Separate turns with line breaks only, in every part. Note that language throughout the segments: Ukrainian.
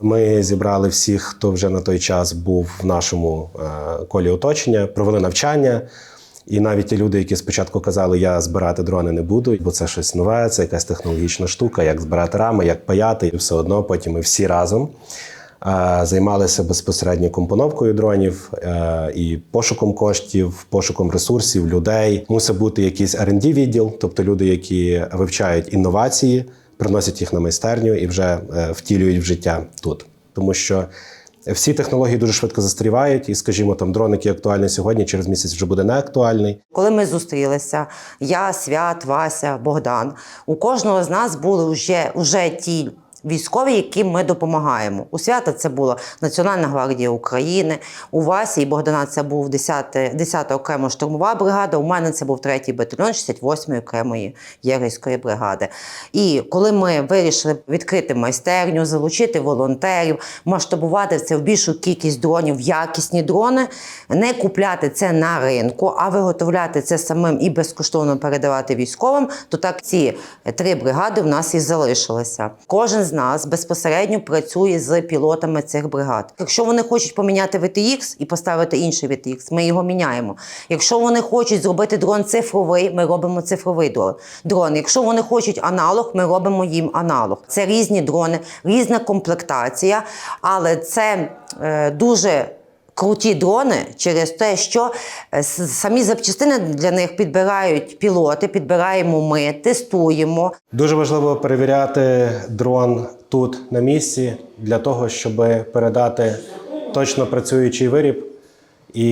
Ми зібрали всіх, хто вже на той час був в нашому е, колі оточення, провели навчання. І навіть ті люди, які спочатку казали, я збирати дрони не буду, бо це щось нове, це якась технологічна штука, як збирати рами, як паяти, і все одно потім ми всі разом е, займалися безпосередньо компоновкою дронів е, і пошуком коштів, пошуком ресурсів, людей. Мусить бути якийсь rd відділ, тобто люди, які вивчають інновації, приносять їх на майстерню і вже е, втілюють в життя тут. Тому що всі технології дуже швидко застарівають, і, скажімо, там дрон, який актуальний сьогодні, через місяць вже буде не актуальний.
Коли ми зустрілися, я, Свят, Вася, Богдан, у кожного з нас були вже, вже ті військові, яким ми допомагаємо. У свята це була Національна гвардія України, у Васі і Богдана це був 10, 10 окрема штурмова бригада, у мене це був 3-й батальйон 68-ї окремої єгерської бригади. І коли ми вирішили відкрити майстерню, залучити волонтерів, масштабувати це в більшу кількість дронів, якісні дрони, не купляти це на ринку, а виготовляти це самим і безкоштовно передавати військовим, то так ці три бригади в нас і залишилися. Кожен з нас безпосередньо працює з пілотами цих бригад. Якщо вони хочуть поміняти VTX і поставити інший VTX, ми його міняємо. Якщо вони хочуть зробити дрон цифровий, ми робимо цифровий дрон. Якщо вони хочуть аналог, ми робимо їм аналог. Це різні дрони, різна комплектація, але це е, дуже круті дрони через те, що е, самі запчастини для них підбирають пілоти, підбираємо ми, тестуємо.
Дуже важливо перевіряти дрон тут на місці для того, щоб передати точно працюючий виріб. І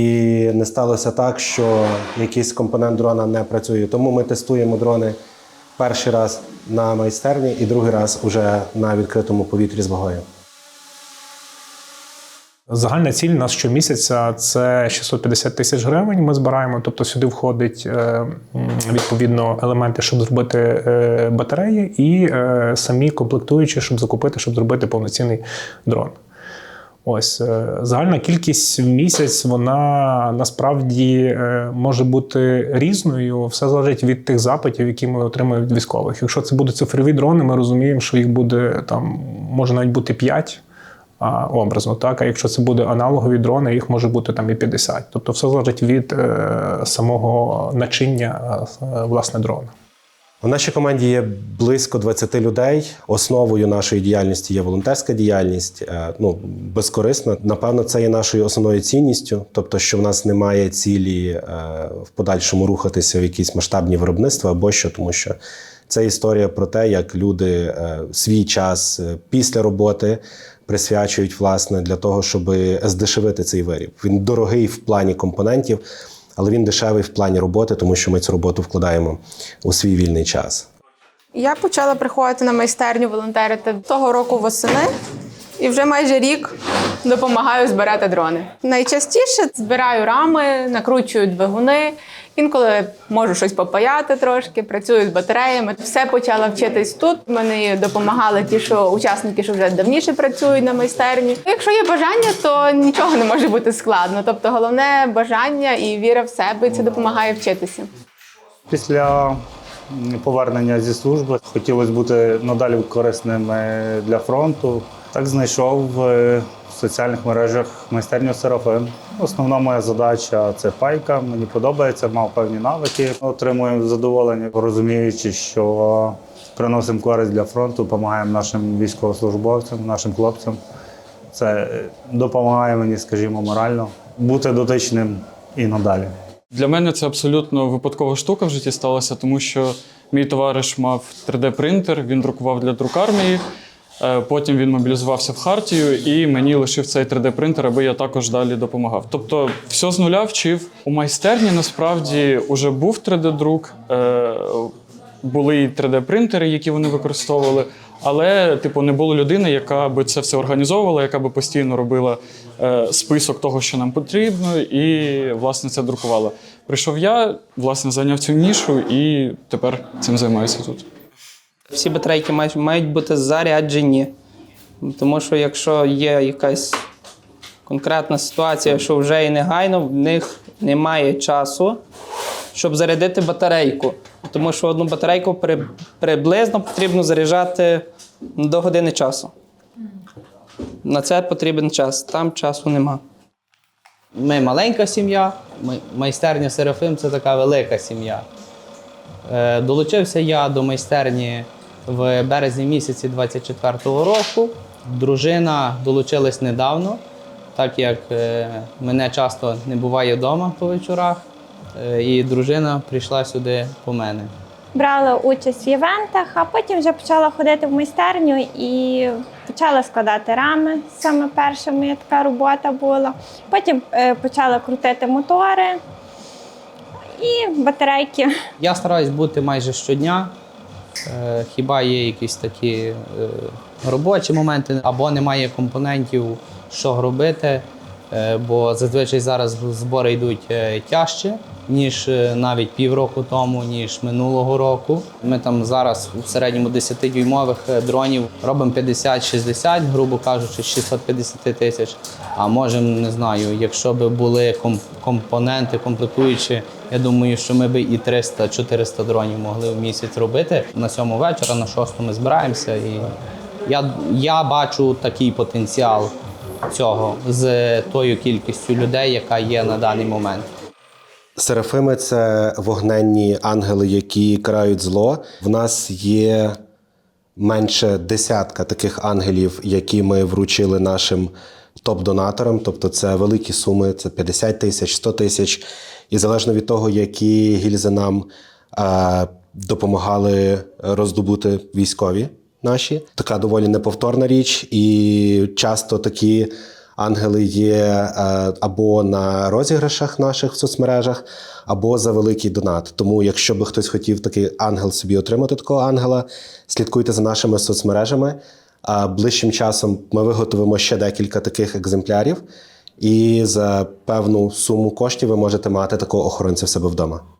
не сталося так, що якийсь компонент дрона не працює. Тому ми тестуємо дрони перший раз на майстерні і другий раз уже на відкритому повітрі з вагою.
Загальна ціль у нас щомісяця це 650 тисяч гривень. Ми збираємо. Тобто сюди входить е, відповідно елементи, щоб зробити е, батареї, і е, самі комплектуючі, щоб закупити, щоб зробити повноцінний дрон. Ось загальна кількість в місяць вона насправді може бути різною. Все залежить від тих запитів, які ми отримуємо від військових. Якщо це будуть цифрові дрони, ми розуміємо, що їх буде там може навіть бути 5 а, образно. Так, а якщо це буде аналогові дрони, їх може бути там і 50. Тобто, все залежить від е, самого начиння е, власне дрона.
У нашій команді є близько 20 людей. Основою нашої діяльності є волонтерська діяльність, е, ну безкорисна. Напевно, це є нашою основною цінністю, тобто, що в нас немає цілі в подальшому рухатися в якісь масштабні виробництва або що, тому що це історія про те, як люди е, свій час е, після роботи присвячують власне для того, щоб здешевити цей виріб. Він дорогий в плані компонентів але він дешевий в плані роботи, тому що ми цю роботу вкладаємо у свій вільний час.
Я почала приходити на майстерню волонтерити того року восени, і вже майже рік допомагаю збирати дрони. Найчастіше збираю рами, накручую двигуни. Інколи можу щось попаяти трошки, працюю з батареями. Все почала вчитись тут. Мені допомагали ті, що учасники, що вже давніше працюють на майстерні. Якщо є бажання, то нічого не може бути складно. Тобто, головне бажання і віра в себе це допомагає вчитися.
Після повернення зі служби хотілося бути надалі корисним для фронту. Так знайшов в соціальних мережах майстерню Серафим. Основна моя задача це пайка. Мені подобається, мав певні навики. Отримую задоволення, розуміючи, що приносимо користь для фронту, допомагаємо нашим військовослужбовцям, нашим хлопцям. Це допомагає мені, скажімо, морально бути дотичним і надалі.
Для мене це абсолютно випадкова штука в житті сталася, тому що мій товариш мав 3D-принтер, він друкував для друкармії. Е, Потім він мобілізувався в Хартію, і мені лишив цей 3D-принтер, аби я також далі допомагав. Тобто, все з нуля вчив. У майстерні насправді вже був 3D-друк, е, були і 3D-принтери, які вони використовували. Але, типу, не було людини, яка би це все організовувала, яка би постійно робила е, список того, що нам потрібно, і власне це друкувала. Прийшов я, власне, зайняв цю нішу і тепер цим займаюся тут.
Всі батарейки мають, мають бути заряджені. Тому що якщо є якась конкретна ситуація, що вже і негайно, в них немає часу, щоб зарядити батарейку. Тому що одну батарейку при, приблизно потрібно заряджати до години часу. На це потрібен час, там часу нема. Ми маленька сім'я, майстерня Серафим це така велика сім'я. Е, Долучився я до майстерні в березні місяці 24-го року. Дружина долучилась недавно, так як е, мене часто не буває вдома по вечорах, і дружина прийшла сюди по мене.
брала участь в івентах, а потім вже почала ходити в майстерню і почала складати рами. Саме перша моя така робота була. Потім е, почала крутити мотори і батарейки.
Я стараюсь бути майже щодня. Е, Хіба є якісь такі е, робочі моменти, або немає компонентів, що робити, е, бо зазвичай зараз збори йдуть е, тяжче, ніж е, навіть півроку тому, ніж минулого року. Ми там зараз у середньому 10-дюймових е, дронів робимо 50-60, грубо кажучи, з 650 тисяч. А можемо, не знаю, якщо б були ком- компоненти, комплектуючі, я думаю, що ми б і 300-400 дронів могли в місяць робити. На сьому вечора, на шосту ми збираємося. І я, я бачу такий потенціал цього з тою кількістю людей, яка є на даний момент.
Серафими це вогненні ангели, які карають зло. В нас є менше десятка таких ангелів, які ми вручили нашим топ-донаторам. Тобто це великі суми, це 50 тисяч, 100 тисяч. І залежно від того, які гільзи нам е, допомагали роздобути військові наші. Така доволі неповторна річ, і часто такі ангели є е, або на розіграшах наших в соцмережах, або за великий донат. Тому, якщо би хтось хотів такий ангел собі отримати такого ангела, слідкуйте за нашими соцмережами. А ближчим часом ми виготовимо ще декілька таких екземплярів, і за певну суму коштів ви можете мати такого охоронця в себе вдома.